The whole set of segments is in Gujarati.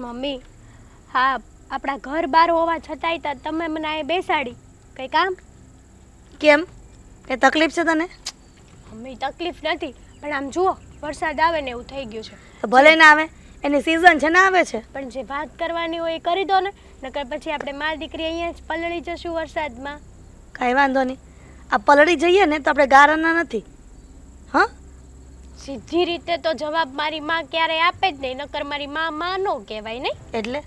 મમ્મી. હા આપણા ઘર બહાર હોવા છતાંય ત- તમે મને અહીં બેસાડી. કંઈ કામ કેમ? કે તકલીફ છે તને? મમ્મી તકલીફ નથી પણ આમ જુઓ વરસાદ આવે ને એવું થઈ ગયું છે. તો ભલે ના આવે એની સિઝન છે ને આવે છે? પણ જે વાત કરવાની હોય એ કરી દો ને નકર પછી આપણે મારી દીકરી અહીંયા જ પલળી જશું વરસાદમાં. કાંઈ વાંધો નહીં. આ પલળી જઈએ ને તો આપણે ગારાના નથી. સીધી રીતે તો જવાબ મારી માં ક્યારેય આપે જ નહીં નકર મારી માં માં નો કહેવાય નહીં. એટલે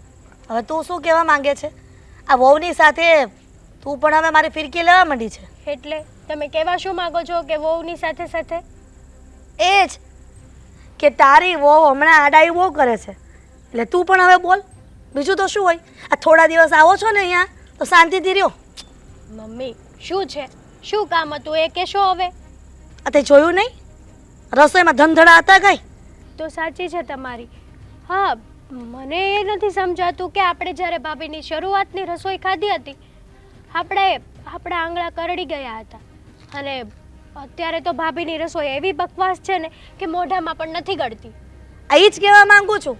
હવે તું શું કહેવા માંગે છે? આ વહુની સાથે તું પણ હવે મારી ફિરકી લેવા માંડી છે. એટલે તમે કહેવા શું માંગો છો કે વહુની સાથે સાથે? એ જ કે તારી વહુ હમણાં આડાઈ બહુ કરે છે. એટલે તું પણ હવે બોલ. બીજું તો શું હોય? આ થોડા દિવસ આવો છો ને અહીંયા તો શાંતિથી રહ્યો. મમ્મી શું છે? શું કામ હતું? એ કહેશો હવે. આ તે જોયું નહીં? રસોઈમાં ધંધડા હતા કઈ? તો સાચી છે તમારી. હા મને એ નથી સમજાતું કે આપણે જ્યારે ભાભીની શરૂઆતની રસોઈ ખાધી હતી આપણે આપણા આંગળા કરડી ગયા હતા. અને અત્યારે તો ભાભીની રસોઈ એવી બકવાસ છે ને કે મોઢામાં પણ નથી ગળતી. આ ઈ જ કહેવા માંગુ છું.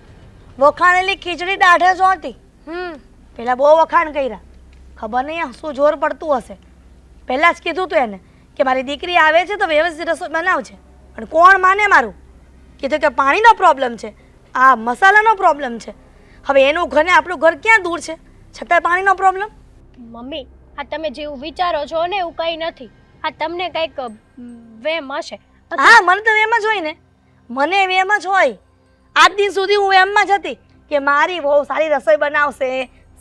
વખાણેલી ખીચડી દાઢે જોતી હમ. પેલા બહુ વખાણ કર્યા. ખબર નહીં શું જોર પડતું હશે. પહેલાં જ કીધું તું એને કે મારી દીકરી આવે છે તો વ્યવસ્થિત રસોઈ બનાવજે. પણ કોણ માને મારું? કીધું કે પાણીનો પ્રોબ્લેમ છે. આ મસાલાનો પ્રોબ્લેમ છે. હવે એનું ઘર ને આપણું ઘર ક્યાં દૂર છે? છતાંય પાણીનો પ્રોબ્લેમ મમ્મી આ તમે જેવું વિચારો છો ને એવું કંઈ નથી. આ તમને કંઈક વેમ હશે. હા મને તો વેમ જ હોય ને. મને વેમ જ હોય. આજ દિન સુધી હું એમમાં જ હતી કે મારી બહુ સારી રસોઈ બનાવશે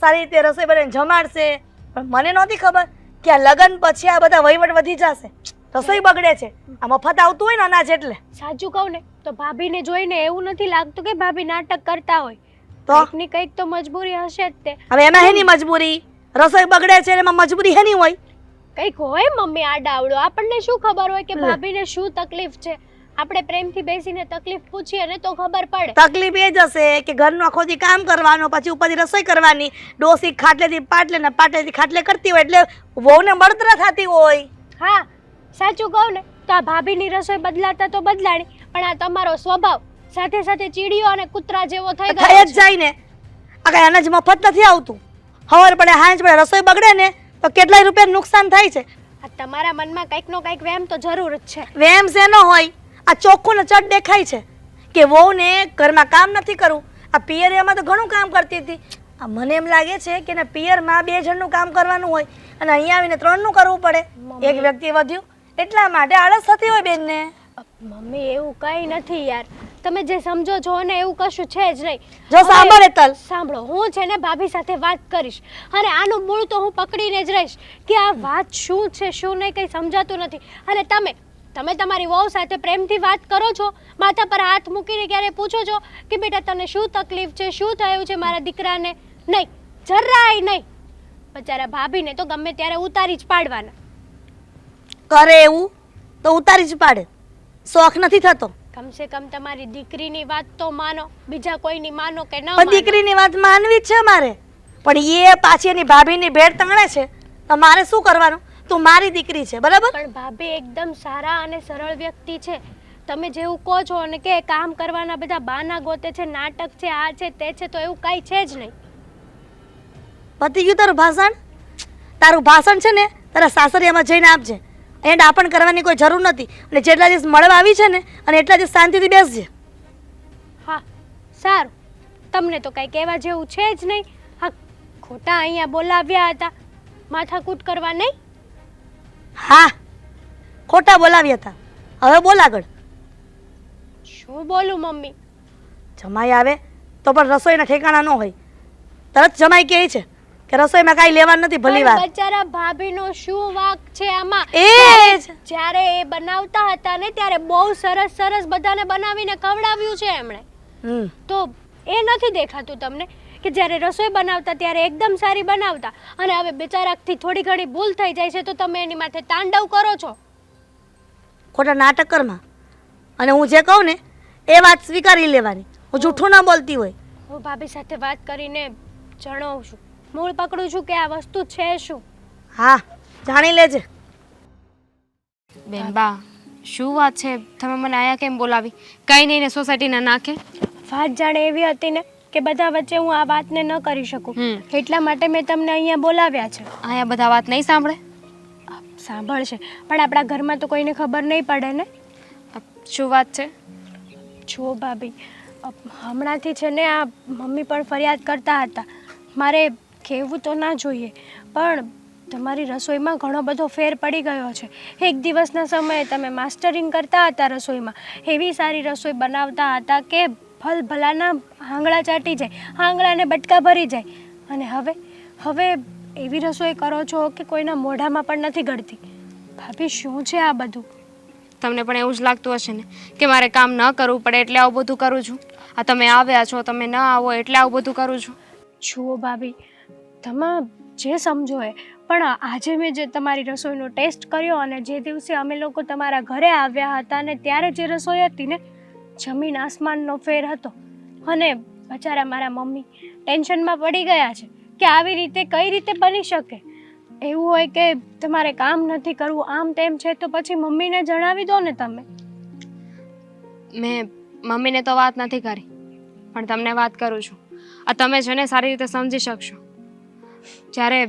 સારી રીતે રસોઈ બનાવીને જમાડશે. પણ મને નહોતી ખબર કે આ લગ્ન પછી આ બધા વહીવટ વધી જશે. રસોઈ બગડે છે. આ મફત આવતું હોય ને અનાજ એટલે. સાચું કહું ને તો ભાભીને જોઈને એવું નથી લાગતું કે ભાભી નાટક કરતા હોય. તો? ની કંઈક તો મજબૂરી હશે જ તે. હવે એમાં હેની મજબૂરી? રસોઈ બગડે છે એમાં મજબૂરી હેની હોય? કંઈક હોય મમ્મી આડાવડો. આપણને શું ખબર હોય કે ભાભીને શું તકલીફ છે? આપણે પ્રેમથી બેસીને તકલીફ પૂછીએ ને તો ખબર પડે. તકલીફ એ જ હશે કે ઘરનું આખો દી કામ કરવાનો પછી ઉપરથી રસોઈ કરવાની. ડોસી ખાટલેથી પાટલે ને પાટલેથી ખાટલે કરતી હોય એટલે વહુને બળતરા થતી હોય. હા સાચું કહું ને તો આ ભાભીની રસોઈ બદલાતા તો બદલાણી પણ આ તમારો સ્વભાવ સાથે સાથે ચીડિયો અને કૂતરા જેવો થઈ થઈ ગયો જ જાય ને. આ કઈ અનાજ મફત નથી આવતું? હવાર પડે હાંજ પડે રસોઈ બગડે ને તો કેટલાય રૂપિયા નુકસાન થાય છે? આ તમારા મનમાં કંઈક નો કંઈક વેમ તો જરૂર જ છે. વેમ શેનો હોય? આ ચોખ્ખું ને ચટ દેખાય છે. કે વહુને ઘરમાં કામ નથી કરવું. આ પિયરિયામાં તો ઘણું કામ કરતી હતી. આ મને એમ લાગે છે કે ને પિયરમાં બે જણનું કામ કરવાનું હોય અને અહીંયા આવીને ત્રણનું કરવું પડે. એક વ્યક્તિ વધ્યું એટલા માટે આળસ થતી હોય બેનને? મમ્મી એવું કંઈ નથી યાર. તમે જે સમજો છો ને એવું કશું છે જ નહીં. જો સાંભળે તલ. સાંભળો હું છે ને ભાભી સાથે વાત કરીશ. અને આનું મૂળ તો હું પકડીને જ રહીશ કે આ વાત શું છે શું નહીં કંઈ સમજાતું નથી. અને તમે તમે તમારી વહુ સાથે પ્રેમથી વાત કરો છો માથા પર હાથ મૂકીને ક્યારે પૂછો છો કે બેટા તને શું તકલીફ છે શું થયું છે મારા દીકરાને? નહીં જરાય નહીં. બચારા ભાભીને તો ગમે ત્યારે ઉતારી જ પાડવાના. કરે એવું તો ઉતારી જ પાડે. શોખ નથી થતો. કમસે કમ તમારી દીકરીની વાત તો માનો બીજા કોઈની માનો કે ન પણ દીકરીની વાત માનવી જ છે મારે. પણ એ પાછી એની ભાભીની ભેટ તણે છે. તો મારે શું કરવાનું? તું મારી દીકરી છે બરાબર? પણ ભાભી એકદમ સારા અને સરળ વ્યક્તિ છે. તમે જેવું કહો છો અને કે કામ કરવાના બધા બાના ગોતે છે નાટક છે આ છે તે છે તો એવું કાંઈ છે જ નહીં. પતી ગયું તારું ભાષણ? તારું ભાષણ છે ને તારા સાસરિયામાં જઈને આપજે. અહીંયા ડાપણ કરવાની કોઈ જરૂર નથી. અને જેટલા દિવસ મળવા આવી છે ને અને એટલા દિવસ શાંતિથી બેસજે. હા સારું. તમને તો કાંઈ કહેવા જેવું છે જ નહીં. હા ખોટા અહીંયા બોલાવ્યા હતા. માથાકૂટ કરવા નહીં? હા ખોટા બોલાવ્યા હતા. હવે બોલ આગળ. શું બોલું મમ્મી? જમાઈ આવે તો પણ રસોઈના ઠેકાણા ન હોય. તરત જમાઈ કહે છે. કે રસોઈમાં કાંઈ લેવાનું નથી ભલી વાત. બચારા ભાભીનો શું વાક છે આમાં? એ જ્યારે એ બનાવતા હતા ને ત્યારે બહુ સરસ સરસ બધાને બનાવીને ખવડાવ્યું છે એમણે. તો એ નથી દેખાતું તમને કે જ્યારે રસોઈ બનાવતા ત્યારે એકદમ સારી બનાવતા. અને હવે બિચારાથી થોડી ઘણી ભૂલ થઈ જાય છે તો તમે એની માથે તાંડવ કરો છો. ખોટા નાટકરમાં. અને હું જે કહું ને એ વાત સ્વીકારી લેવાની. હું જૂઠું ના બોલતી હોય. હું ભાભી સાથે વાત કરીને જણાવું છું. મૂળ પકડું છું કે આ વસ્તુ છે શું? હા જાણી લેજે. બેનબા શું વાત છે? તમે મને આયા કેમ બોલાવી? કઈ નહીં ને સોસાયટીના નાખે. વાત જાણે એવી હતી ને કે બધા વચ્ચે હું આ વાતને ન કરી શકું. એટલા માટે મેં તમને અહીંયા બોલાવ્યા છે. અહીંયા બધા વાત નહીં સાંભળે? સાંભળશે પણ આપણા ઘરમાં તો કોઈને ખબર નહીં પડે ને. શું વાત છે? જુઓ ભાભી હમણાંથી છે ને આ મમ્મી પણ ફરિયાદ કરતા હતા. મારે કહેવું તો ના જોઈએ પણ તમારી રસોઈમાં ઘણો બધો ફેર પડી ગયો છે. એક દિવસના સમયે તમે માસ્ટરિંગ કરતા હતા રસોઈમાં. એવી સારી રસોઈ બનાવતા હતા કે ભલ ભલાના આંગળા ચાટી જાય આંગળાને બટકા ભરી જાય. અને હવે હવે એવી રસોઈ કરો છો કે કોઈના મોઢામાં પણ નથી ગળતી. ભાભી શું છે આ બધું? તમને પણ એવું જ લાગતું હશે ને કે મારે કામ ન કરવું પડે એટલે આવું બધું કરું છું? આ તમે આવ્યા છો તમે ન આવો એટલે આવું બધું કરું છું? જુઓ ભાભી તમે જે સમજો એ. પણ આજે મેં જે તમારી રસોઈનો ટેસ્ટ કર્યો અને જે દિવસે અમે લોકો તમારા ઘરે આવ્યા હતા અને ત્યારે જે રસોઈ હતી ને, જમીન આસમાનનો ફેર હતો. અને બચારા મારા મમ્મી ટેન્શનમાં પડી ગયા છે કે આવી રીતે કઈ રીતે બની શકે. એવું હોય કે તમારે કામ નથી કરવું, આમ તેમ છે તો પછી મમ્મીને જણાવી દો ને તમે. મેં મમ્મીને તો વાત નથી કરી, પણ તમને વાત કરું છું. આ તમે છે ને સારી રીતે સમજી શકશો. જ્યારે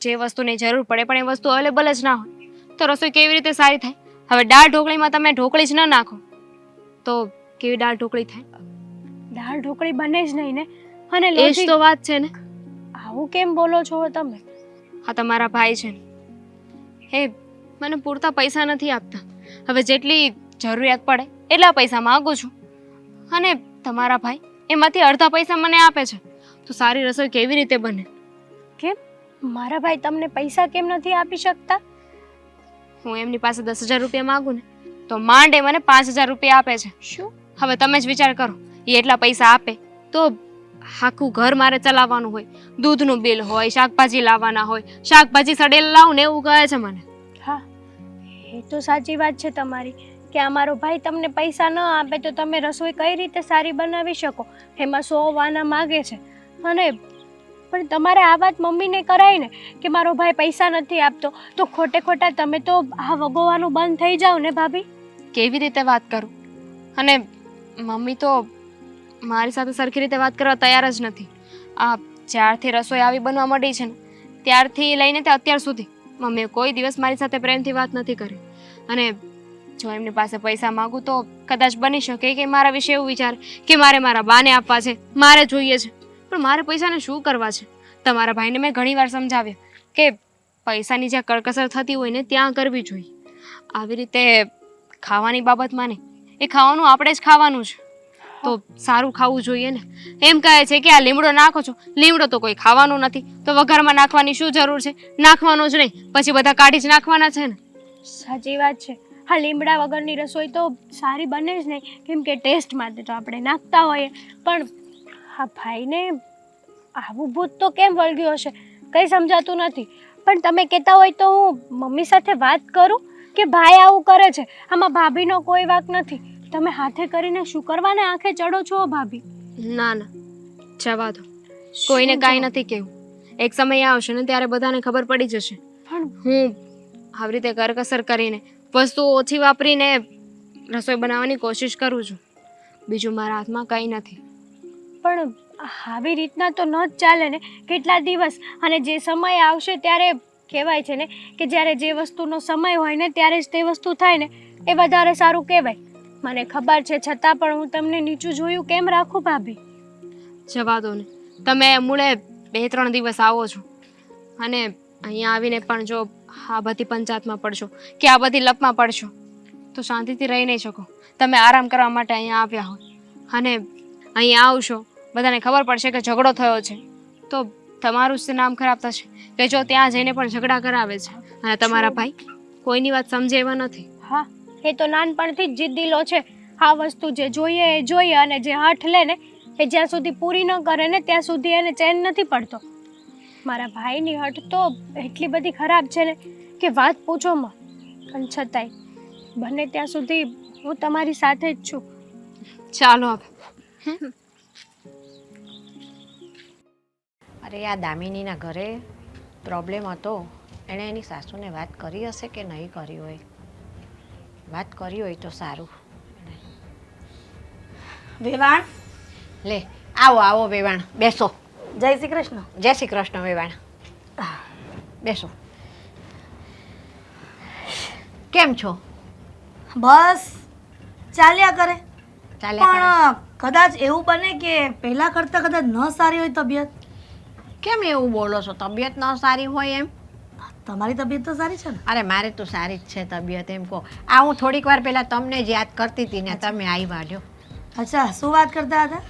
જે વસ્તુની જરૂર પડે પણ એ વસ્તુ અવેલેબલ જ ના હોય તો રસોઈ કેવી રીતે સારી થાય? હવે દાળ ઢોકળીમાં તમે ઢોકળી જ ન નાખો તો કેવી દાળ ઢોકળી થાય? દાળ ઢોકળી બને જ નહીં ને? અને એ જ તો વાત છે ને. આવું કેમ બોલો છો તમે? આ તમારા ભાઈ છે હે મને પૂરતા પૈસા નથી આપતા. હવે જેટલી જરૂરિયાત પડે એટલા પૈસા માગું છું. અને તમારા ભાઈ એમાંથી અડધા પૈસા મને આપે છે. તો સારી રસોઈ કેવી રીતે બને? કેમ? મારા ભાઈ તમને પૈસા કેમ નથી આપી શકતા? હું એમની પાસે દસ હજાર રૂપિયા માગું ને તો માંડે મને પાંચ હજાર રૂપિયા આપે છે. શું? હવે તમે જ વિચાર કરો એ એટલા પૈસા આપે તો આખું ઘર મારે ચલાવવાનું હોય દૂધનું બિલ હોય શાકભાજી લાવવાના હોય શાકભાજી સડેલ લાવું ને એવું કહે છે મને. હા એ તો સાચી વાત છે તમારી કે અમારો ભાઈ તમને પૈસા ન આપે તો તમે રસોઈ કઈ રીતે સારી બનાવી શકો? એમાં સો વાના માગે છે. અને પણ તમારે આ વાત મમ્મીને કરાય ને કે મારો ભાઈ પૈસા નથી આપતો, તો ખોટે ખોટા તમે તો આ વગોવાનું બંધ થઈ જાઓ ને ભાભી? કેવી રીતે વાત કરું? અને મમ્મી તો મારી સાથે સરખી રીતે વાત કરવા તૈયાર જ નથી. આ જ્યારથી રસોઈ આવી બનવા માંડી છે ને, ત્યારથી લઈને તે અત્યાર સુધી મમ્મીએ કોઈ દિવસ મારી સાથે પ્રેમથી વાત નથી કરી. અને જો એમની પાસે પૈસા માગું તો કદાચ બની શકે કે મારા વિશે એવું વિચાર કે મારે મારા બાને આપવા છે, મારે જોઈએ છે. પણ મારે પૈસાને શું કરવા છે? તમારા ભાઈને મેં ઘણીવાર સમજાવ્યા કે પૈસાની જ્યાં કરકસર થતી હોય ને ત્યાં કરવી જોઈએ. આવી રીતે ખાવાની બાબતમાં ને એ ખાવાનું આપણે જ ખાવાનું છે. તો સારું ખાવું જોઈએ ને. એમ કહે છે કે આ લીમડો નાખો છો. લીમડો તો કોઈ ખાવાનું નથી. તો વઘારમાં નાખવાની શું જરૂર છે? નાખવાનો જ નહીં. પછી બધા કાઢી જ નાખવાના છે ને. સાચી વાત છે. હા, લીમડા વગરની રસોઈ તો સારી બને જ નહીં. કેમ કે ટેસ્ટ માટે તો આપણે નાખતા હોઈએ. પણ હા ભાઈને આવું ભૂત તો કેમ વળગ્યું હશે? કંઈ સમજાતું નથી. પણ તમે કહેતા હોય તો હું મમ્મી સાથે વાત કરું કે ભાઈ આવું કરે છે? આમાં ભાભીનો કોઈ વાક નથી. તમે હાથે કરીને શું કરવાને આંખે ચડો છો ભાભી? ના ના. જવા દો. કોઈને કાંઈ નથી કહેવું. એક સમય આવશે ને ત્યારે બધાને ખબર પડી જશે. પણ હું આવી રીતે કરકસર કરીને વસ્તુ ઓછી વાપરીને રસોઈ બનાવવાની કોશિશ કરું છું. બીજું મારા હાથમાં કંઈ નથી. પણ આવી રીતના તો ન જ ચાલે ને? કેટલા દિવસ? અને જે સમય આવશે ત્યારે કહેવાય છે ને કે જ્યારે જે વસ્તુનો સમય હોય ને ત્યારે જ તે વસ્તુ થાય ને? એ વધારે સારું કહેવાય. મને ખબર છે, છતાં પણ હું તમને નીચું જોયું કેમ રાખું ભાભી? જવા દો ને. તમે મૂળે બે ત્રણ દિવસ આવો છો. અને અહીંયા આવીને પણ જો આ બધી પંચાયતમાં પડશો, કે આ બધી લપમાં પડશો, તો શાંતિથી રહી નહીં શકો. તમે આરામ કરવા માટે અહીંયા આવ્યા હોય. અને અહીંયા આવશો બધાને ખબર પડશે કે ઝઘડો થયો છે. તો તમારું જ નામ ખરાબ થશે. કે જો ત્યાં જઈને પણ ઝઘડા કરાવે છે. અને તમારા ભાઈ કોઈની વાત સમજે એવા નથી. હા એ તો નાનપણથી જ જીદ્દીલો છે. આ વસ્તુ જે જોઈએ એ જોઈએ અને જે હઠ લે ને એ જ્યાં સુધી પૂરી ન કરે ને ત્યાં સુધી એને ચેન નથી પડતો. મારા ભાઈની હઠ તો એટલી બધી ખરાબ છે ને કે વાત પૂછો માં પણ છતાંય બને ત્યાં સુધી હું તમારી સાથે જ છું. ચાલો હવે. અરે આ દામિનીના ઘરે પ્રોબ્લેમ હતો. એણે એની સાસુને વાત કરી હશે કે નહીં કરી હોય? વાત કરી હોય તો સારું. વેવાણ? લે આવો આવો વેવાણ બેસો. જય શ્રી કૃષ્ણ. જય શ્રી કૃષ્ણ વેવાણ. બેસો. કેમ છો? બસ ચાલ્યા કરે. ચાલ્યા પણ કદાચ એવું બને કે પહેલા કરતાં કદાચ ન સારી હોય તબિયત? કેમ એવું બોલો છો? તબિયત ન સારી હોય એમ? તમારી તબિયત તો સારી છે ને. અરે મારે તો સારી જ છે તબિયત એમ કહો. આ હું થોડીક વાર પહેલાં તમને જ યાદ કરતી હતી ને તમે આવ્યા લ્યો. અચ્છા શું વાત કરતા હતા?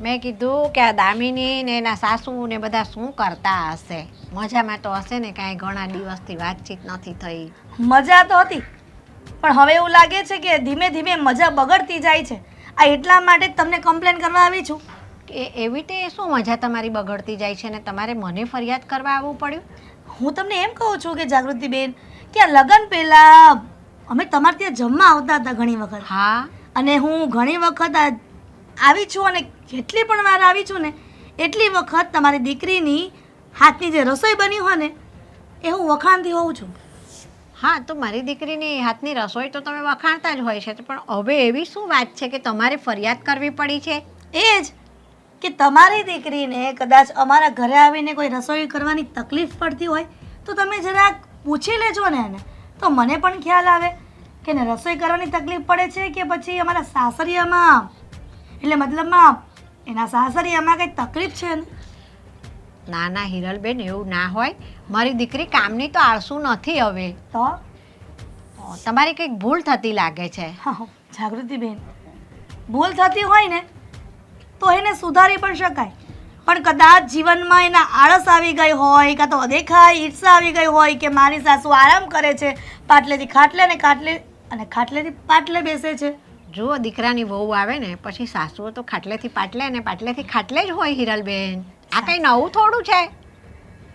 મેં કીધું કે આ દામિની ને એના સાસુ ને બધા શું કરતા હશે? મજામાં તો હશે ને કાંઈ ઘણા દિવસથી વાતચીત નથી થઈ. મજા તો હતી પણ હવે એવું લાગે છે કે ધીમે ધીમે મજા બગડતી જાય છે. આ એટલા માટે તમને કમ્પ્લેન કરવા આવી છું. કે એવી રીતે શું મજા તમારી બગડતી જાય છે ને તમારે મને ફરિયાદ કરવા આવવું પડ્યું? હું તમને એમ કહું છું કે જાગૃતિબેન કે આ લગ્ન પહેલા અમે તમારે ત્યાં જમવા આવતા હતા ઘણી વખત. હા. અને હું ઘણી વખત આવી છું અને કેટલી પણ વાર આવી છું ને એટલી વખત તમારી દીકરીની હાથની જે રસોઈ બની હોય ને એ હું વખાણતી હોઉં છું. હા તો મારી દીકરીની હાથની રસોઈ તો તમે વખાણતા જ હોય છે પણ હવે એવી શું વાત છે કે તમારે ફરિયાદ કરવી પડી છે? એ જ. કે તમારી દીકરીને કદાચ અમારા ઘરે આવીને કોઈ રસોઈ કરવાની તકલીફ પડતી હોય તો તમે જરાક પૂછી લેજો ને એને. તો મને પણ ખ્યાલ આવે કે ને રસોઈ કરવાની તકલીફ પડે છે કે પછી અમારા સાસરિયામાં? એટલે મતલબમાં એના સાસરિયામાં કંઈ તકલીફ છે ને ના ના હિરલબેન એવું ના હોય. મારી દીકરી કામની તો આળસુ નથી હવે. તો? તમારી કંઈક ભૂલ થતી લાગે છે. જાગૃતિબેન. ભૂલ થતી હોય ને તો એને સુધારી પણ શકાય. પણ કદાચ જીવનમાં એના આળસ આવી ગઈ હોય કાં તો અદેખાઈ ઈર્ષા આવી ગઈ હોય કે મારી સાસુ આરામ કરે છે પાટલેથી ખાટલે ને ખાટલે અને ખાટલેથી પાટલે બેસે છે. જુઓ દીકરાની વહુ આવે ને પછી સાસુઓ તો ખાટલેથી પાટલે ને પાટલેથી ખાટલે જ હોય હિરલબેન. આ કંઈ નવું થોડું છે?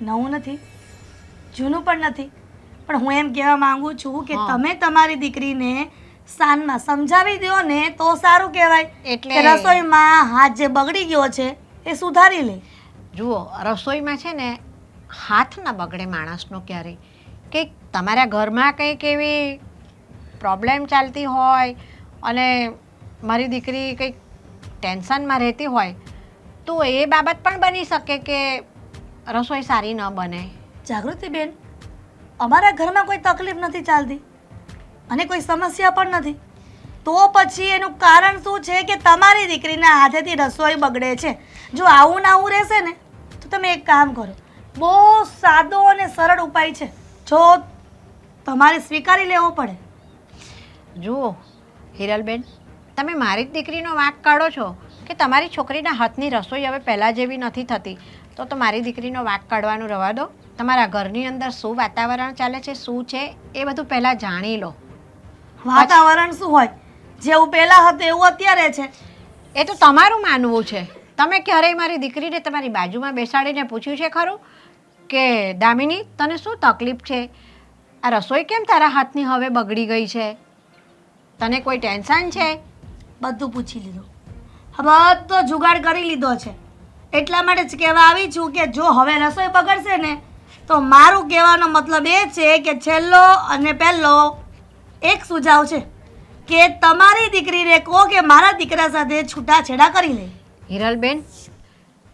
નવું નથી. જૂનું પણ નથી. પણ હું એમ કહેવા માંગુ છું કે તમે તમારી દીકરીને સાનમાં સમજાવી દો ને તો સારું કહેવાય. એટલે- રસોઈમાં હાથ જે બગડી ગયો છે એ સુધારી લે. જુઓ રસોઈમાં છે ને હાથ ના બગડે માણસનો ક્યારેય. કે તમારા ઘરમાં કંઈક એવી પ્રોબ્લેમ ચાલતી હોય અને મારી દીકરી કંઈક ટેન્શનમાં રહેતી હોય તો એ બાબત પણ બની શકે કે રસોઈ સારી ન બને. જાગૃતિબેન અમારા ઘરમાં કોઈ તકલીફ નથી ચાલતી. અને કોઈ સમસ્યા પણ નથી. તો પછી એનું કારણ શું છે કે તમારી દીકરીના હાથેથી રસોઈ બગડે છે. જો આવું ને આવું રહેશે ને, તો તમે એક કામ કરો. બહુ સાદો અને સરળ ઉપાય છે. જો તમારે સ્વીકારી લેવો પડે. જુઓ, હિરલબેન, તમે મારી જ દીકરીનો વાંક કાઢો છો કે તમારી છોકરીના હાથની રસોઈ હવે પહેલાં જેવી નથી થતી. તો તો મારી દીકરીનો વાંક કાઢવાનું રવા દો. તમારા ઘરની અંદર શું વાતાવરણ ચાલે છે, શું છે, એ બધું પહેલાં જાણી લો. વાતાવરણ શું હોય? જેવું પહેલાં હતું એવું અત્યારે છે. એ તો તમારું માનવું છે. તમે ક્યારેય મારી દીકરીને તમારી બાજુમાં બેસાડીને પૂછ્યું છે ખરું? કે દામિની તને શું તકલીફ છે? આ રસોઈ કેમ તારા હાથની હવે બગડી ગઈ છે? તને કોઈ ટેન્શન છે? બધું પૂછી લીધું. હવે બધો જુગાડ કરી લીધો છે. એટલા માટે જ કહેવા આવી છું કે જો હવે રસોઈ બગડશે ને તો મારું કહેવાનો મતલબ એ છે કે છેલ્લો અને પહેલો એક સુઝાવ છે કે તમારી દીકરીને કહો કે મારા દીકરા સાથે છૂટાછેડા કરી લે. હિરલબેન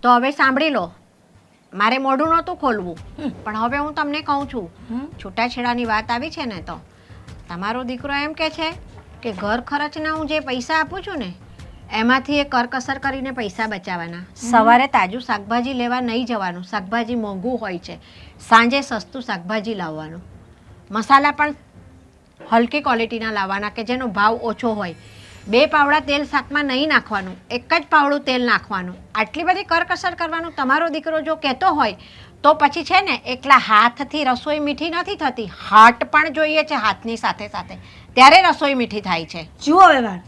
તો હવે સાંભળી લો. મારે મોઢું નહોતું ખોલવું. પણ હવે હું તમને કહું છું? છૂટાછેડાની વાત આવી છે ને તો તમારો દીકરો એમ કે છે કે ઘર ખર્ચના હું જે પૈસા આપું છું ને એમાંથી એ કરકસર કરીને પૈસા બચાવવાના. સવારે તાજું શાકભાજી લેવા નહીં જવાનું. શાકભાજી મોંઘું હોય છે. સાંજે સસ્તું શાકભાજી લાવવાનું. મસાલા પણ હલકી ક્વોલિટીના લાવવાના કે જેનો ભાવ ઓછો હોય. બે પાવડા તેલ શાકમાં નહીં નાખવાનું એક જ પાવડું તેલ નાખવાનું. આટલી બધી કરકસર કરવાનું તમારો દીકરો જો કહેતો હોય તો પછી છે ને એકલા હાથથી રસોઈ મીઠી નથી થતી હાટ પણ જોઈએ છે હાથની સાથે સાથે. ત્યારે રસોઈ મીઠી થાય છે. જુઓ વ્યવહાર.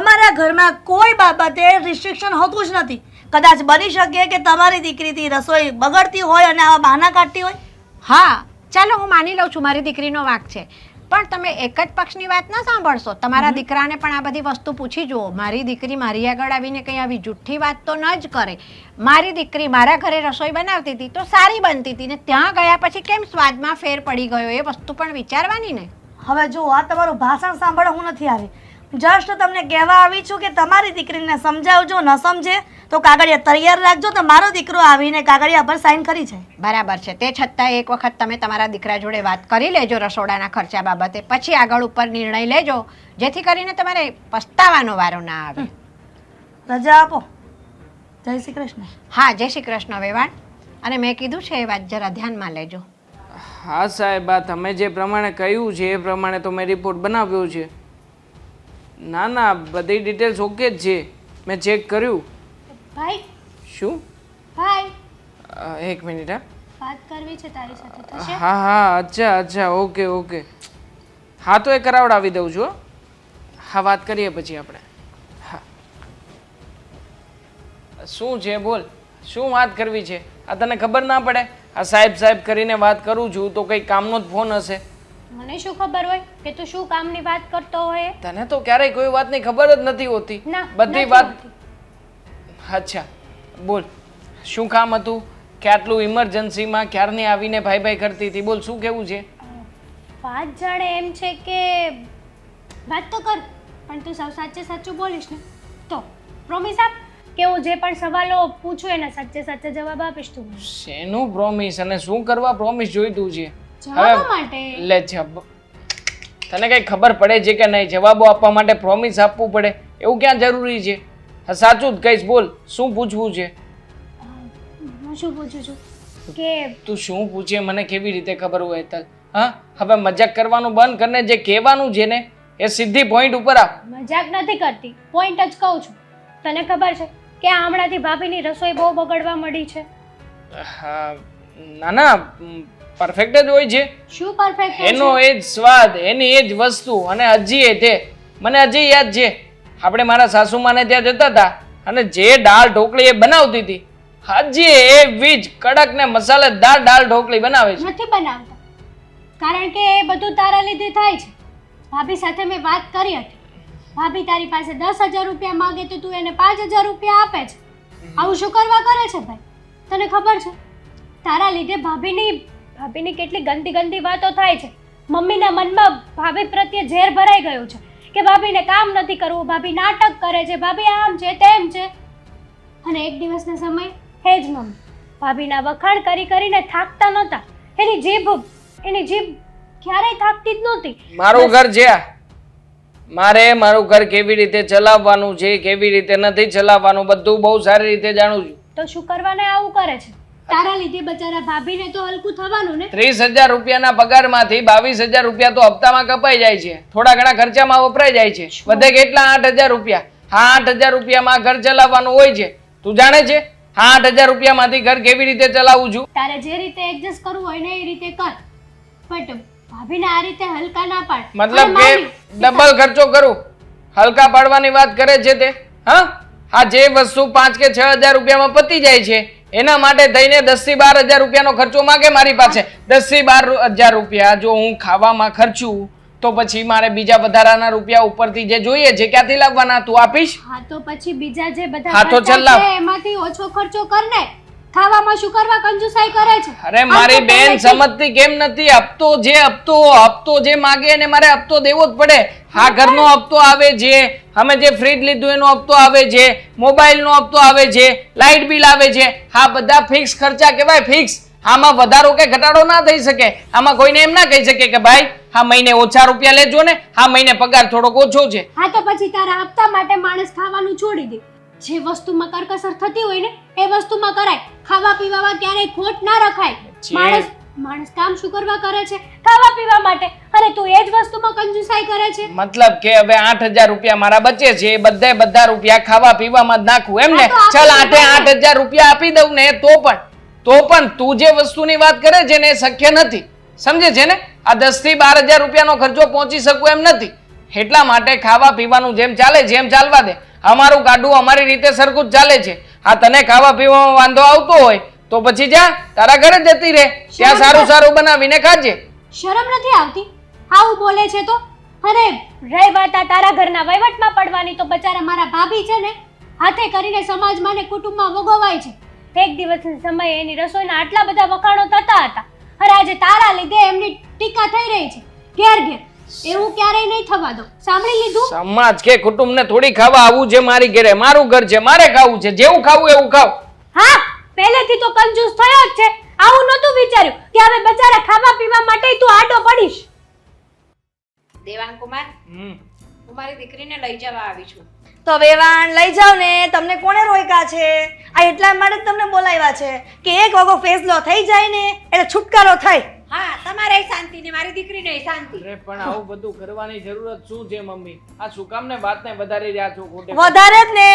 અમારા ઘરમાં કોઈ બાબતે રિસ્ટ્રિક્શન હોતું જ નથી. કદાચ બની શકે કે તમારી દીકરીથી રસોઈ બગડતી હોય અને આવા બહાના કાઢતી હોય. હા ચાલો હું માની લઉં છું મારી દીકરીનો વાંક છે. પણ તમે એક જ પક્ષની વાત ના સાંભળશો. તમારા દીકરાને પણ આ બધી વસ્તુ પૂછી જુઓ. મારી દીકરી મારી આગળ આવીને કંઈ આવી જુઠ્ઠી વાત તો ન જ કરે. મારી દીકરી મારા ઘરે રસોઈ બનાવતી હતી તો સારી બનતી હતી ને ત્યાં ગયા પછી કેમ સ્વાદમાં ફેર પડી ગયો? એ વસ્તુ પણ વિચારવાની ને. હવે જો આ તમારું ભાષણ સાંભળવા હું નથી આવી. જસ્ટ તમને કહેવા આવી છું કે તમારી દીકરીને સમજાવજો ન સમજે તો કાગળિયા તૈયાર રાખજો તો મારો દીકરો આવીને કાગળિયા પર સાઈન કરી જાય. બરાબર છે. તે છતાં એક વખત તમે તમારા દીકરા જોડે વાત કરી લેજો રસોડાના ખર્ચા બાબતે. પછી આગળ ઉપર નિર્ણય લેજો જેથી કરીને તમારે પસ્તાવાનો વારો ના આવે. રજા આપો. જય શ્રી કૃષ્ણ. હા જય શ્રી કૃષ્ણ વેવાણ. અને મેં કીધું છે એ વાત જરા ધ્યાનમાં લેજો. હા સાહેબ તમે જે પ્રમાણે કહ્યું છે એ પ્રમાણે તો મેં રિપોર્ટ બનાવ્યો છે. ના ના બધી ડિટેલ્સ ઓકે જ છે. મેં ચેક કર્યું. ભાઈ. શું? ભાઈ. એક મિનિટ હા. વાત કરવી છે તારી સાથે થશે? હા હા અચ્છા અચ્છા ઓકે ઓકે હા તો એ કરાવડાવી દઉં છું હો. હા વાત કરીએ પછી આપણે. હા. શું છે બોલ? શું વાત કરવી છે? આ તને ખબર ના પડે? આ સાહેબ સાહેબ કરીને વાત કરું છું તો કંઈ કામનો જ ફોન હશે. મને શું ખબર હોય કે તું શું કામની વાત કરતો હોય? તને તો ક્યારેય કોઈ વાતની ખબર જ નથી હોતી. ના બધી નથી વાત અચ્છા બોલ. શું કામ હતું? કે આટલું ઇમરજન્સીમાં ક્યારની આવીને ભાઈ ભાઈ કરતી હતી? બોલ શું કેવું છે? વાત જાણે એમ છે કે વાત તો કર પણ તું સૌ સાચે સાચું બોલીશ ને. તો પ્રોમિસ આપ કે હું જે પણ સવાલો પૂછું એના સાચે સાચા જવાબ આપીશ તું મને. શેનું પ્રોમિસ અને શું કરવા પ્રોમિસ જોઈતું છે? જવાબો માટે? લે જબ તને કઈ ખબર પડે છે કે નહીં? જવાબો આપવા માટે પ્રોમિસ આપવું પડે. એવું ક્યાં જરૂરી છે? હા સાચું જ કહીશ બોલ. શું પૂછવું છે? હું શું પૂછું છું? કે તું શું પૂછે? મને કેવી રીતે ખબર હોય તલ હા? હવે મજાક કરવાનું બંધ કરીને જે કહેવાનું છે ને એ સીધી પોઈન્ટ ઉપર આવ. મજાક નથી કરતી. પોઈન્ટ જ કહું છું. તને ખબર છે કે હમણાંથી ભાભીની રસોઈ બહુ બગડવા મળી છે? હા ના ના. પરફેક્ટ જ હોય છે. શું પરફેક્ટ એનો એ જ સ્વાદ એની એ જ વસ્તુ અને હજી એ તે મને હજી યાદ છે. આપણે મારા સાસુમાને ત્યાં જતા હતા અને જે દાળ ઢોકળી એ બનાવતી હતી હજી એવી જ કડક ને મસાલેદાર દાળ ઢોકળી બનાવે છે. નથી બનાવતા. કારણ કે એ બધું તારા લીધે થાય છે. ભાભી સાથે મેં વાત કરી હતી. ભાભી તારી પાસે દસ હજાર રૂપિયા માંગે તો તું એને પાંચ હજાર રૂપિયા આપે છે. આવું શું કરવા કરે છે ભાઈ? તને ખબર છે? તારા લીધે ભાભીની ભાભીની કેટલી ગંદી ગંદી વાતો થાય છે. મમ્મીના મનમાં ભાભી પ્રત્યે ઝેર ભરાઈ ગયું છે કે ભાભીને કામ નથી કરવું ભાભી નાટક કરે છે ભાભી આમ છે તેમ છે. અને એક દિવસના સમય હે જ મમ્મી ભાભીના વખાણ કરી કરીને થાકતા નહોતા. એની જીભ એની જીભ ક્યારેય થાકતી જ નહોતી. મારું ઘર છે મારે મારું ઘર કેવી રીતે ચલાવવાનું છે કેવી રીતે નથી ચલાવવાનું બધું બહુ સારી રીતે જાણું છું. તો શું કરવાને આવું કરે છે? તારા લીધે બચારા ભાભીને તો હલકું થવાનું ને. ત્રીસ હજાર રૂપિયાના પગારમાંથી બાવીસ હજાર રૂપિયા તો હપ્તામાં કપાઈ જાય છે. થોડા ઘણા ખર્ચામાં વપરાઈ જાય છે. બધે કેટલા? આઠ હજાર રૂપિયા. હા આઠ હજાર રૂપિયામાં ઘર ચલાવવાનું હોય છે. તું જાણે છે? હા આઠ હજાર રૂપિયામાંથી ઘર કેવી રીતે ચલાવું છું? તારે જે રીતે એડજસ્ટ કરવું હોય ને એ રીતે કર. બટ ભાભીને આ રીતે હલકા ના પાડ. મતલબ કે ડબલ ખર્ચો કરું. હલકા પાડવાની વાત કરે છે તે? હા? આ જે વસ્તુ પાંચ કે છ હજાર રૂપિયામાં પતી જાય છે એના માટે થઈને દસથી બાર હજાર રૂપિયાનો ખર્ચો માગે મારી પાસે. દસથી બાર હજાર રૂપિયા જો હું ખાવામાં ખર્ચું તો પછી મારે બીજા વધારાના રૂપિયા ઉપરથી જે જોઈએ છે ક્યાંથી લાવવાના? તું આપીશ? હા તો પછી બીજા જે બધા હા તો ચાલ. એમાંથી ઓછો ખર્ચો કર ને ખાવામાં શું કરવા કંજુસાઈ કરે છે? અરે મારી બેન સમજતી કેમ નથી? હપ્તો જે હપ્તો હપ્તો જે માગે એને મારે હપ્તો દેવો જ પડે. હા ઘરનો હપ્તો આવે છે. અમે જે ફ્રીજ લીધું એનો હપ્તો આવે છે. મોબાઈલનો હપ્તો આવે છે. લાઇટ બિલ આવે છે. હા બધા ફિક્સ ખર્ચા કહેવાય ફિક્સ આમાં વધારો કે ઘટાડો ના થઈ શકે. આમાં કોઈને એમ ના કહી શકે કે ભાઈ હા મહિને ઓછા રૂપિયા લેજો ને. હા મહિને પગાર થોડોક ઓછો છે. હા તો પછી તારા હપ્તા માટે માણસ ખાવાનું છોડી દે. જે વસ્તુમાં કરકસર થતી હોય ને એ વસ્તુમાં કરાય. ખાવા પીવામાં ક્યારેય ખોટ ના રખાય. માણસ માણસ કામ શું કરવા કરે છે? ખાવા પીવા માટે. અને તું એ જ વસ્તુમાં કંજુસાઈ કરે છે? મતલબ કે હવે 8000 રૂપિયા મારા બચે છે એ બધા બધા રૂપિયા ખાવા પીવામાં જ નાખું એમ ને ચાલ આઠે દો ને. આઠ હજાર રૂપિયા આપી દઉં ને તો પણ તો પણ તું જે વસ્તુની વાત કરે છે ને એ શક્ય નથી. સમજે છે ને? આ દસથી બાર હજાર રૂપિયાનો ખર્ચો પહોંચી શકું એમ નથી. એટલા માટે ખાવા પીવાનું જેમ ચાલે છે એમ ચાલવા દે. અમારું ગાડું અમારી રીતે સરખું જ ચાલે છે. આ તને ખાવા પીવામાં વાંધો આવતો હોય તો પછી જા તારા ઘરે જતી રહે. ત્યાં સારું સારું બનાવીને ખાજે. શરમ નથી આવતી? આવું બોલે છે તો? અરે રહી વાત આ તારા ઘરના વહીવટમાં પડવાની તો બચારા મારા ભાભી છે ને? હાથે કરીને સમાજમાં ને કુટુંબમાં વગોવાય છે. એક દિવસ સમયે એની રસોઈના આટલા બધા વખાણો થતા હતા. અરે આજે તારા લીધે એમની ટીકા થઈ રહી છે. ઘેર ઘેર. એવું ક્યારેય નહીં થવા દો. સાંભળી લીધું? સમાજ કે કુટુંબને થોડી ખાવા આવું છે મારી ઘરે. મારું ઘર છે મારે ખાવું છે. જેવું ખાવું એવું ખાવ. હા પહેલેથી તો કંજૂસ થયો જ છે. આવું નહોતું વિચાર્યું કે હવે બચારા ખાવા પીવા માટે તું આડો પડીશ. દેવાંગ કુમાર હમ. હું મારી દીકરીને લઈ જવા આવી છું. તો વેવાણ લઈ જાઓ ને. તમને કોણે રોક્યા છે? આ એટલા માટે જ તમને બોલાવ્યા છે કે એક વગો ફેસલો થઈ જાય ને એટલે છુટકારો થાય. હા તમારે શાંતિ ને મારી દીકરીને શાંતિ. અરે પણ આવું બધું કરવાની જરૂરત શું છે મમ્મી? આ શું કામ ને વાતને વધારી રહ્યા છો ખોટે? વધારે જ ને.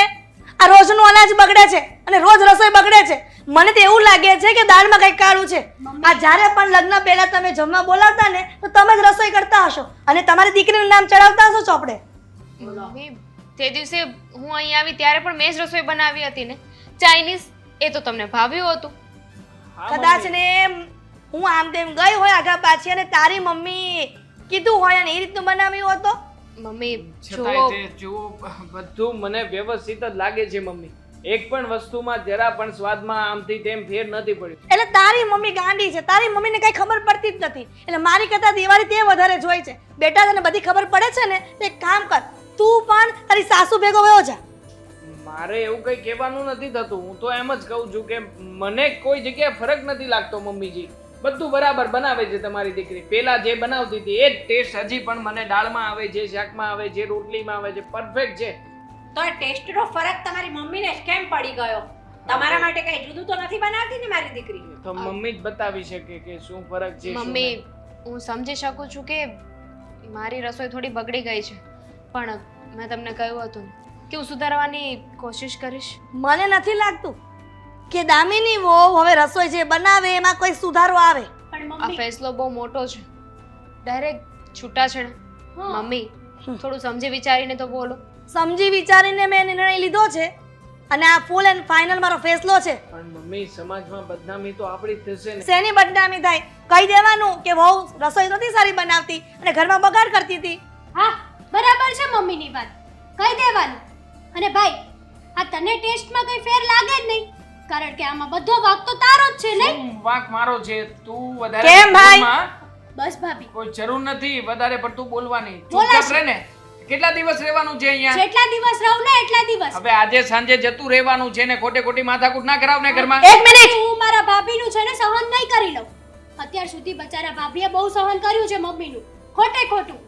આ રોજનું અનાજ બગડે છે અને રોજ રસોઈ બગડે છે. મને તો એવું લાગે છે કે દાળમાં કંઈક કાળું છે. આ જ્યારે પણ લગ્ન પહેલા તમે જમવા બોલાવતા ને તો તમે જ રસોઈ કરતા હશો અને તમારી દીકરીનું નામ ચડાવતા હશો ચોપડે. તે દિવસે હું અહીં આવી ત્યારે પણ મેં જ રસોઈ બનાવી હતી ને. ચાઇનીઝ એ તો તમને ભાવ્યું હતું. કદાચ ને હું આમ તેમ ગઈ હોય આગા પાછી અને તારી મમ્મી કીધું હોય અને એ રીતનું બનાવ્યું હતો મમ્મી છતાંય જુઓ તે જુઓ બધું મને વ્યવસ્થિત જ લાગે છે મમ્મી. એક પણ વસ્તુમાં જરા પણ સ્વાદમાં આમથી તેમ ફેર નથી પડ્યો. એટલે તારી મમ્મી ગાંડી છે. તારી મમ્મીને કઈ ખબર પડતી જ નથી. એટલે મારી કરતા દિવાળી તે વધારે જોઈ છે. બેટા તને બધી ખબર પડે છે ને? તો એક કામ કર. તું પણ તારી સાસુ ભેગો વયો જા. મારે એવું કઈ કહેવાનું નથી થતું. હું તો એમ જ કહું છું કે મને કોઈ જગ્યાએ ફરક નથી લાગતો મમ્મીજી. બધું બરાબર બનાવે છે તમારી દીકરી. પેલા જે બનાવતી હતી એ જ ટેસ્ટ હજી પણ મને દાળમાં આવે છે શાકમાં આવે છે રોટલીમાં આવે છે પરફેક્ટ છે. તો આ ટેસ્ટનો ફરક તમારી મમ્મીને જ કેમ પડી ગયો? તમારા માટે કઈ જુદું તો નથી બનાવતી ને મારી દીકરી? તો મમ્મી જ બતાવી શકે કે શું ફરક છે શું મમ્મી નહીં. હું સમજી શકું છું કે મારી રસોઈ થોડી બગડી ગઈ છે પણ મેં તમને કહ્યું હતું ને કે હું સુધારવાની કોશિશ કરીશ. મને નથી લાગતું કે દામિની વહુ હવે રસોઈ જે બનાવે એમાં કોઈ સુધારો આવે? પણ આ મમ્મી ફેસલો બહુ મોટો છે. ડાયરેક્ટ છૂટાછેડા. મમ્મી થોડું સમજી વિચારીને તો બોલો. સમજી વિચારીને મેં નિર્ણય લીધો છે અને આ ફૂલ એન્ડ ફાઇનલ મારો ફેસલો છે. પણ મમ્મી સમાજમાં બદનામી તો આપણી જ થશે ને. શેની બદનામી થાય? કહી દેવાનું કે વહુ રસોઈ નથી સારી બનાવતી અને ઘરમાં બગાડ કરતી હતી. હા બરાબર છે મમ્મીની વાત. કહી દેવાનું. અને ભાઈ આ તને ટેસ્ટમાં કઈ ફેર લાગે જ નહીં. કારણ કે આમાં બધો વાક તો તારો જ છે ને? વાક મારો છે? તું વધારે કેમ ભાઈ? બસ ભાભી. કોઈ જરૂર નથી વધારે પડતું બોલવાની. ચૂપચાપ રહે ને. કેટલા દિવસ રહેવાનું છે અહીંયા? જેટલા દિવસ રહું ને એટલા દિવસ. હવે આજે સાંજે જતું રહેવાનું છે ને ખોટે ખોટી માથાકૂટ ના કરાવ ને ઘરમાં. એક મિનિટ. હું મારા ભાભીનું છે ને સહન નહીં કરી લઉં. અત્યાર સુધી બચારા ભાભીએ બહુ સહન કર્યું છે મમ્મીનું. ખોટે ખોટું.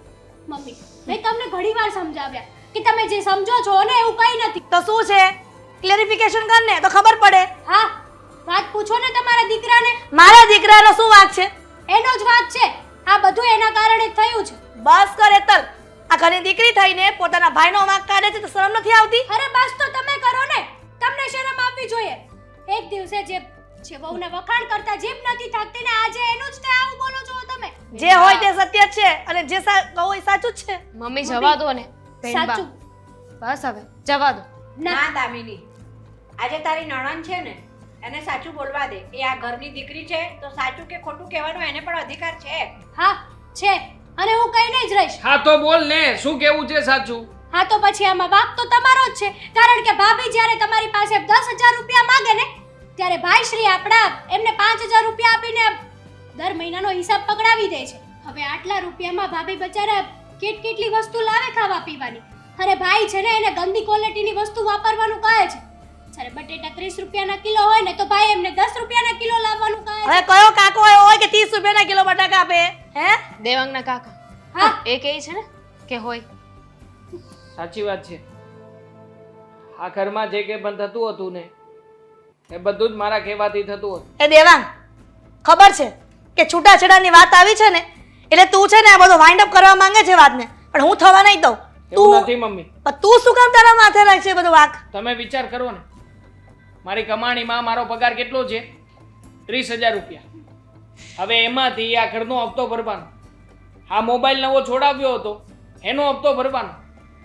મમ્મી મેં તમને ઘણીવાર સમજાવ્યા કે તમે જે સમજો છો ને એવું કંઈ નથી. તો શું છે? ક્લેરિફિકેશન કર ને તો ખબર મારા દીકરાનો શું વાંક છે? એનો જ વાત છે. આ બધું એના કારણે જ થયું છે. બસ કરે તલ. આ ઘરની દીકરી થઈને પોતાના ભાઈનો વાંક કાઢે છે તો શરમ નથી આવતી? અરે બસ તો તમે કરો ને. તમને શરમ આવવી જોઈએ. એક દિવસે જે જે વહુને વખાણ કરતા જીભ નથી થાકતી ને આજે એનું જ તે આવું બોલો છો તમે. જે હોય તે સત્ય જ છે અને જે સા- કહો એ સાચું જ છે. મમ્મી જવા દો ને. સાચું. બસ હવે જવા દો. ના. ના દામિની. આજે તારી નણંદ છે ને એને સાચું બોલવા દે. એ આ ઘરની દીકરી છે તો સાચું કે ખોટું કહેવાનો એને પણ અધિકાર છે. હા છે. અને હું કહીને જ રહીશ. હા તો બોલ ને શું કેવું છે સાચું? હા તો પછી આમાં વાક તો તમારો જ છે. કારણ કે ભાભી જ્યારે તમારી પાસે દસ હજાર રૂપિયા માંગે ને ત્યારે ભાઈ શ્રી આપણા એમને પાંચ હજાર રૂપિયા આપીને દર મહિનાનો હિસાબ પકડાવી દે છે. હવે આટલા રૂપિયામાં ભાભી બચારા કેટ કેટલી વસ્તુ લાવે ખાવા પીવાની? અરે ભાઈ છે ને એને ગંદી ક્વોલિટીની વસ્તુ વાપરવાનું કહે છે. જ્યારે બટેટા ત્રીસ રૂપિયાના કિલો હોય ને તો ભાઈ એમને દસ રૂપિયાના કિલો લાવવાનું કહે હવે કયો કાકો એવો હોય કે ત્રીસ રૂપિયાના કિલો બટાકા આપે? હે? દેવાંગના કાકા. હા. એ કહે છે ને કે હોય. સાચી વાત છે. આ ઘરમાં જે કે પણ થતું હતું ને એ બધું જ મારા કહેવાથી થતું હતું. એ દેવાંગ ખબર છે કે છૂટાછેડાની વાત આવી છે ને એટલે તું છે ને આ બધો વાઇન્ડ અપ કરવા માંગે છે વાતને. પણ હું થવા નહીં દઉં. તું નથી મમ્મી. પણ તું શું કામ તારા માથે રાખે છે બધો વાક તમે વિચાર કરો ને. મારી કમાણીમાં મારો પગાર કેટલો છે? ત્રીસ હજાર રૂપિયા. હવે એમાંથી આ ઘરનો હપ્તો ભરવાનો. આ મોબાઈલ નવો છોડાવ્યો હતો, એનો હપ્તો ભરવાનો.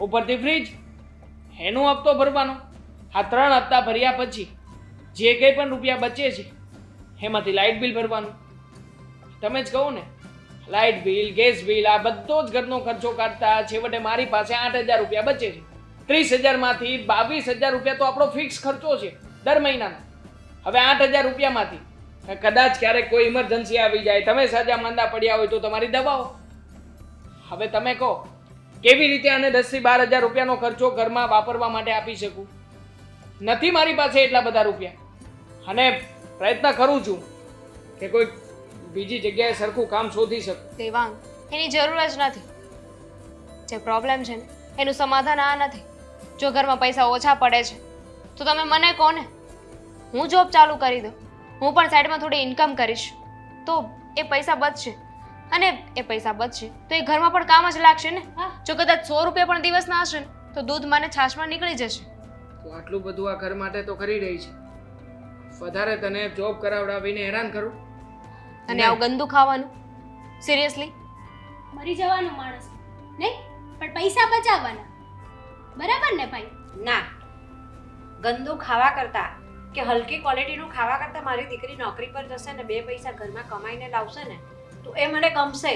ઉપરથી ફ્રીજ એનો હપ્તો ભરવાનો. આ ત્રણ હપ્તા ભર્યા પછી જે કંઈ પણ રૂપિયા બચે છે, એમાંથી લાઇટ બિલ ભરવાનું. તમે જ કહો ને, લાઇટ બિલ, ગેસ બિલ, આ બધો જ ઘરનો ખર્ચો કાઢતા છેવટે મારી પાસે આઠ હજાર રૂપિયા બચે છે. ત્રીસ હજારમાંથી બાવીસ હજાર રૂપિયા તો આપણો ફિક્સ ખર્ચો છે. દર મહિનાના હવે આઠ હજાર રૂપિયામાંથી. કદાચ ક્યારેક કોઈ ઇમરજન્સી આવી જાય, તમે સાજા માંદા પડ્યા હોય તો તમારી દવાઓ હવે તમે કહો, કેવી રીતે આને દસથી બાર હજાર રૂપિયાનો ખર્ચો ઘરમાં વાપરવા માટે આપી શકું? નથી મારી પાસે એટલા બધા રૂપિયા. અને પ્રયત્ન કરું છું કે કોઈ બીજી જગ્યાએ સરખું કામ શોધી શકું. દેવાંગ, એની જરૂર જ નથી. જે પ્રોબ્લેમ છે ને, એનું સમાધાન આ નથી. જો ઘરમાં પૈસા ઓછા પડે છે તો તમે મને કહો ને હું જોબ ચાલુ કરી દઉં. હું પણ સાઈડમાં થોડી ઇન્કમ કરીશ. તો એ પૈસા બચશે. અને એ પૈસા બચશે. તો એ ઘરમાં પણ કામ જ લાગશે ને? જો કદાચ સો રૂપિયા પણ દિવસના હશે ને તો દૂધ મને છાશમાં નીકળી જશે. તો આટલું બધું આ ઘર માટે તો કરી રહી છે. વધારે તને જોબ કરાવડાવીને હેરાન કરું? અને આવું ગંદુ ખાવાનું? સિરિયસલી મરી જવાનું માણસ. નહીં પણ પૈસા બચાવવાના. બરાબર ને ભાઈ? ના. ગંદુ ખાવા કરતા કે હલકી ક્વોલિટીનું ખાવા કરતા મારી દીકરી નોકરી પર જશે ને બે પૈસા ઘરમાં કમાઈને લાવશે ને, તો એ મને ગમશે.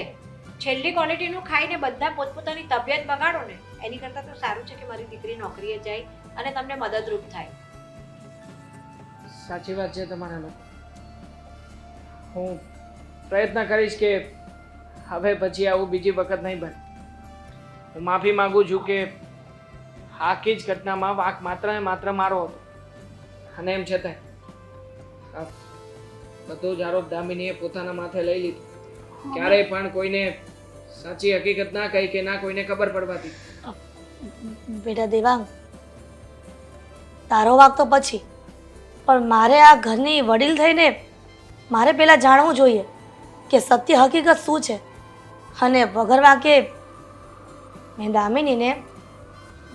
છેલ્લી ક્વોલિટીનું ખાઈને બધા પોતપોતાની તબિયત બગાડો ને, એની કરતાં તો સારું છે કે મારી દીકરી નોકરીએ જાય અને તમને મદદરૂપ થાય. સાચી વાત છે તમારાનો હું પ્રયત્ન કરીશ કે હવે પછી આવું બીજી વખત નહીં બને. હું માફી માંગુ છું કે આખી જ ઘટનામાં વાંક માત્ર ને માત્ર મારો હતો. અને એમ છતાંય બધો જ આરોપ દામિનીએ પોતાના માથે લઈ લીધો. ક્યારેય પણ કોઈને સાચી હકીકત ના કહી કે ના કોઈને ખબર પડવાથી. બેટા દેવાંગ તારો વાક તો પછી. પણ મારે આ ઘરની વડીલ થઈને મારે પહેલાં જાણવું જોઈએ કે સત્ય હકીકત શું છે. અને વગર વાંકે મેં દામિનીને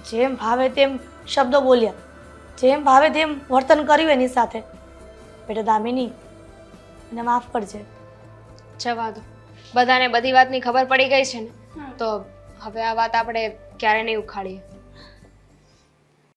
જેમ ભાવે તેમ શબ્દો બોલ્યા. જેમ ભાવે તેમ વર્તન કર્યું એની સાથે. બેટા દામિની એને માફ કરજે. જવા દો. બધાને બધી વાતની ખબર પડી ગઈ છે ને? તો હવે આ વાત આપણે ક્યારે નહીં ઉખાડીએ.